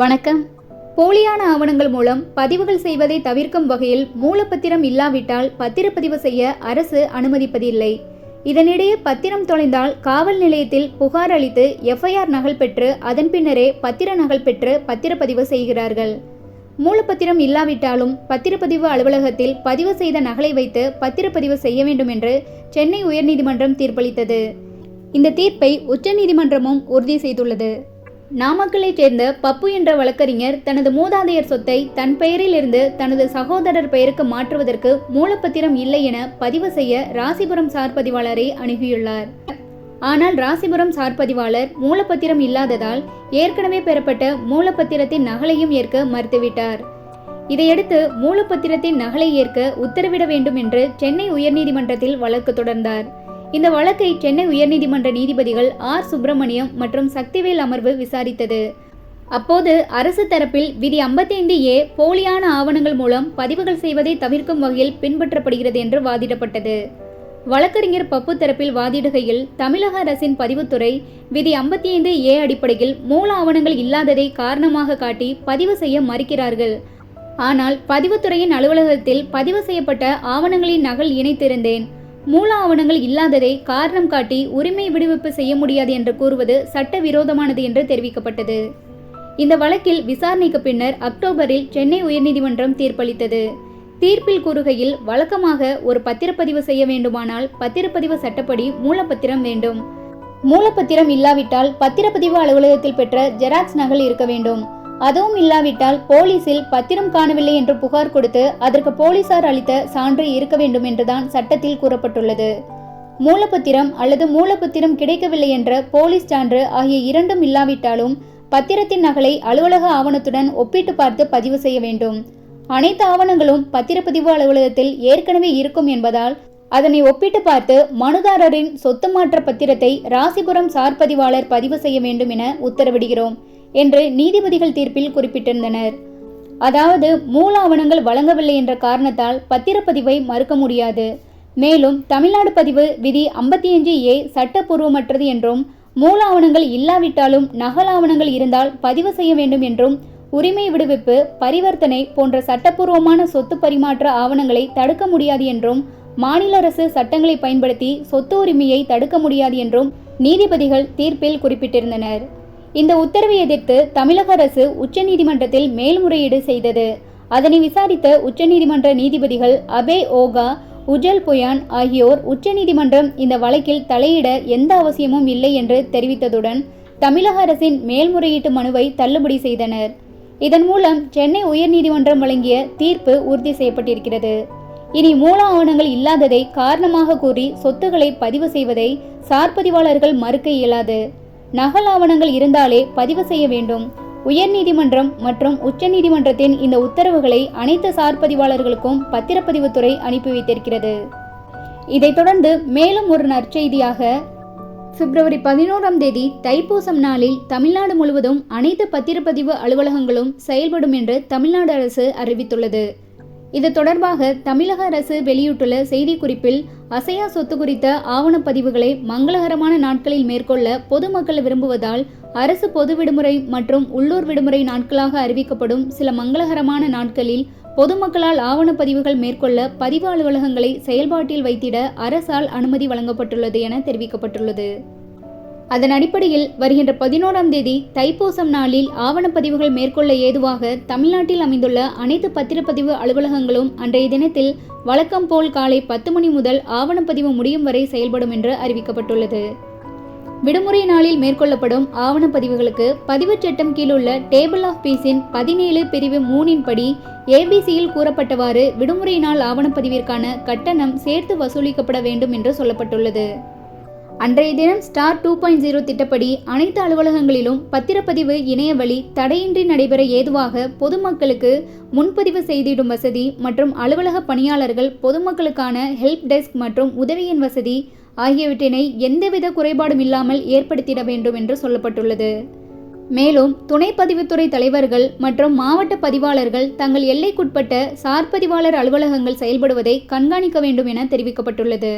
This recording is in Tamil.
வணக்கம். போலியான ஆவணங்கள் மூலம் பதிவுகள் செய்வதை தவிர்க்கும் வகையில் மூலப்பத்திரம் இல்லாவிட்டால் பத்திரப்பதிவு செய்ய அரசு அனுமதிப்பதில்லை. இதனிடையே பத்திரம் தொலைந்தால் காவல் நிலையத்தில் புகார் அளித்து எஃப்ஐஆர் நகல் பெற்று அதன் பின்னரே பத்திர நகல் பெற்று பத்திரப்பதிவு செய்கிறார்கள். மூலப்பத்திரம் இல்லாவிட்டாலும் பத்திரப்பதிவு அலுவலகத்தில் பதிவு செய்த நகலை வைத்து பத்திரப்பதிவு செய்ய வேண்டும் என்று சென்னை உயர்நீதிமன்றம் தீர்ப்பளித்தது. இந்த தீர்ப்பை உச்சநீதிமன்றமும் உறுதி செய்துள்ளது. நாமக்கலைச் சேர்ந்த பப்பு என்ற வழக்கறிஞர் தனது மூதாதையர் சொத்தை தன் பெயரில் இருந்து தனது சகோதரர் பெயருக்கு மாற்றுவதற்கு மூலப்பத்திரம் இல்லை என பதிவு செய்ய ராசிபுரம் சார் பதிவாளரை அணுகியுள்ளார். ஆனால் ராசிபுரம் சார் பதிவாளர் மூலப்பத்திரம் இல்லாததால் ஏற்கனவே பெறப்பட்ட மூலப்பத்திரத்தின் நகலையும் ஏற்க மறுத்துவிட்டார். இதையடுத்து மூலப்பத்திரத்தின் நகலை ஏற்க உத்தரவிட வேண்டும் என்று சென்னை உயர்நீதிமன்றத்தில் வழக்கு தொடர்ந்தார். இந்த வழக்கை சென்னை உயர்நீதிமன்ற நீதிபதிகள் ஆர். சுப்பிரமணியம் மற்றும் சக்திவேல் அமர்வு விசாரித்தது. அப்போது அரசு தரப்பில் விதி 55 ஏ போலியான ஆவணங்கள் மூலம் பதிவுகள் செய்வதை தவிர்க்கும் வகையில் பின்பற்றப்படுகிறது என்று வாதிடப்பட்டது. வழக்கறிஞர் பப்பு தரப்பில் வாதிடுகையில் தமிழக அரசின் பதிவுத்துறை விதி 55 ஏ அடிப்படையில் மூல ஆவணங்கள் இல்லாததை காரணமாக காட்டி பதிவு செய்ய மறுக்கிறார்கள். ஆனால் பதிவுத்துறையின் அலுவலகத்தில் பதிவு செய்யப்பட்ட ஆவணங்களின் நகல் இணைத்திருந்தேன். மூல ஆவணங்கள் இல்லாததை காரணம் காட்டி உரிமை விடுவிப்பு செய்ய முடியாது என்று கூறுவது சட்டவிரோதமானது என்று தெரிவிக்கப்பட்டது. இந்த வழக்கில் விசாரணைக்கு பின்னர் அக்டோபரில் சென்னை உயர்நீதிமன்றம் தீர்ப்பளித்தது. தீர்ப்பில் கூறுகையில் வழக்கமாக ஒரு பத்திரப்பதிவு செய்ய வேண்டுமானால் பத்திரப்பதிவு சட்டப்படி மூலப்பத்திரம் வேண்டும். மூலப்பத்திரம் இல்லாவிட்டால் பத்திரப்பதிவு அலுவலகத்தில் பெற்ற ஜெராக்ஸ் நகல் இருக்க வேண்டும். அதுவும் இல்லாவிட்டால் போலீசில் பத்திரம் காணவில்லை என்று புகார் கொடுத்து அதற்கு போலீசார் அளித்த சான்று இருக்க வேண்டும் என்றுதான் சட்டத்தில் கூறப்பட்டுள்ளது. மூலப்பத்திரம் அல்லது மூலப்பத்திரம் கிடைக்கவில்லை என்ற போலீஸ் சான்று ஆகிய இரண்டும் இல்லாவிட்டாலும் பத்திரத்தின் நகலை அலுவலக ஆவணத்துடன் ஒப்பிட்டு பார்த்து பதிவு செய்ய வேண்டும். அனைத்து ஆவணங்களும் பத்திரப்பதிவு அலுவலகத்தில் ஏற்கனவே இருக்கும் என்பதால் அதனை ஒப்பிட்டு பார்த்து மனுதாரரின் சொத்து மாற்ற பத்திரத்தை ராசிபுரம் சார் பதிவாளர் பதிவு செய்ய வேண்டும் என உத்தரவிடுகிறோம். என்று நீதிபதிகள் தீர்ப்பில் குறிப்பிட்டிருந்தனர். அதாவது மூல ஆவணங்கள் வழங்கவில்லை என்ற காரணத்தால் பத்திரப்பதிவை மறுக்க முடியாது. மேலும் தமிழ்நாடு பதிவு விதி ஐம்பத்தி அஞ்சு ஏ சட்டப்பூர்வமற்றது என்றும் மூல ஆவணங்கள் இல்லாவிட்டாலும் நகல் ஆவணங்கள் இருந்தால் பதிவு செய்ய வேண்டும் என்றும் உரிமை விடுவிப்பு பரிவர்த்தனை போன்ற சட்டப்பூர்வமான சொத்து பரிமாற்ற ஆவணங்களை தடுக்க முடியாது என்றும் மாநில அரசு சட்டங்களை பயன்படுத்தி சொத்து உரிமையை தடுக்க முடியாது என்றும் நீதிபதிகள் தீர்ப்பில் குறிப்பிட்டிருந்தனர். இந்த உத்தரவை எதிர்த்து தமிழக அரசு உச்சநீதிமன்றத்தில் மேல்முறையீடு செய்தது. அதனை விசாரித்த உச்சநீதிமன்ற நீதிபதிகள் அபே ஓகா உஜல் புயான் ஆகியோர் உச்சநீதிமன்றம் இந்த வழக்கில் தலையிட எந்த அவசியமும் இல்லை என்று தெரிவித்ததுடன் தமிழக அரசின் மேல்முறையீட்டு மனுவை தள்ளுபடி செய்தனர். இதன் மூலம் சென்னை உயர்நீதிமன்றம் வழங்கிய தீர்ப்பு உறுதி செய்யப்பட்டிருக்கிறது. இனி மூல ஆவணங்கள் இல்லாததை காரணமாக கூறி சொத்துக்களை பதிவு செய்வதை சார்பதிவாளர்கள் மறுக்க இயலாது. நகல் ஆவணங்கள் இருந்தாலே பதிவு செய்ய வேண்டும். உயர்நீதிமன்றம் மற்றும் உச்சநீதிமன்றத்தின் இந்த உத்தரவுகளை அனைத்து சார்பதிவாளர்களுக்கும் பத்திரப்பதிவுத்துறை அனுப்பி வைத்திருக்கிறது. இதைத் தொடர்ந்து மேலும் ஒரு நற்செய்தியாக பிப்ரவரி பதினோராம் தேதி தைப்பூசம் நாளில் தமிழ்நாடு முழுவதும் அனைத்து பத்திரப்பதிவு அலுவலகங்களும் செயல்படும் என்று தமிழ்நாடு அரசு அறிவித்துள்ளது. இது தொடர்பாக தமிழக அரசு வெளியிட்டுள்ள செய்திக்குறிப்பில் அசையா சொத்து குறித்த ஆவணப்பதிவுகளை மங்களகரமான நாட்களில் மேற்கொள்ள பொதுமக்கள் விரும்புவதால் அரசு பொது விடுமுறை மற்றும் உள்ளூர் விடுமுறை நாட்களாக அறிவிக்கப்படும் சில மங்களகரமான நாட்களில் பொதுமக்களால் ஆவணப்பதிவுகள் மேற்கொள்ள பதிவு அலுவலகங்களை செயல்பாட்டில் வைத்திட அரசால் அனுமதி வழங்கப்பட்டுள்ளது என தெரிவிக்கப்பட்டுள்ளது. அதன் அடிப்படையில் வருகின்ற பதினோராம் தேதி தைப்பூசம் நாளில் ஆவணப்பதிவுகள் மேற்கொள்ள ஏதுவாக தமிழ்நாட்டில் அமைந்துள்ள அனைத்து பத்திரப்பதிவு அலுவலகங்களும் அன்றைய தினத்தில் வழக்கம் போல் காலை பத்து மணி முதல் ஆவணப்பதிவு முடியும் வரை செயல்படும் என்று அறிவிக்கப்பட்டுள்ளது. விடுமுறை நாளில் மேற்கொள்ளப்படும் ஆவணப்பதிவுகளுக்கு பதிவுச் சட்டம் கீழுள்ள டேபிள் ஆஃப் பீஸின் பதினேழு பிரிவு மூணின் படி ஏபிசியில் கூறப்பட்டவாறு விடுமுறை நாள் ஆவணப்பதிவிற்கான கட்டணம் சேர்த்து வசூலிக்கப்பட வேண்டும் என்று சொல்லப்பட்டுள்ளது. அன்றைய தினம் ஸ்டார் டூ பாயிண்ட் ஜீரோ திட்டப்படி அனைத்து அலுவலகங்களிலும் பத்திரப்பதிவு இணையவழி தடையின்றி நடைபெற ஏதுவாக பொதுமக்களுக்கு முன்பதிவு செய்திடும் வசதி மற்றும் அலுவலக பணியாளர்கள் பொதுமக்களுக்கான ஹெல்ப் டெஸ்க் மற்றும் உதவியின் வசதி ஆகியவற்றினை எந்தவித குறைபாடும் இல்லாமல் ஏற்படுத்திட வேண்டும் என்று சொல்லப்பட்டுள்ளது. மேலும் துணை பதிவுத்துறை தலைவர்கள் மற்றும் மாவட்ட பதிவாளர்கள் தங்கள் எல்லைக்குட்பட்ட சார்பதிவாளர் அலுவலகங்கள் செயல்படுவதை கண்காணிக்க வேண்டும் என தெரிவிக்கப்பட்டுள்ளது.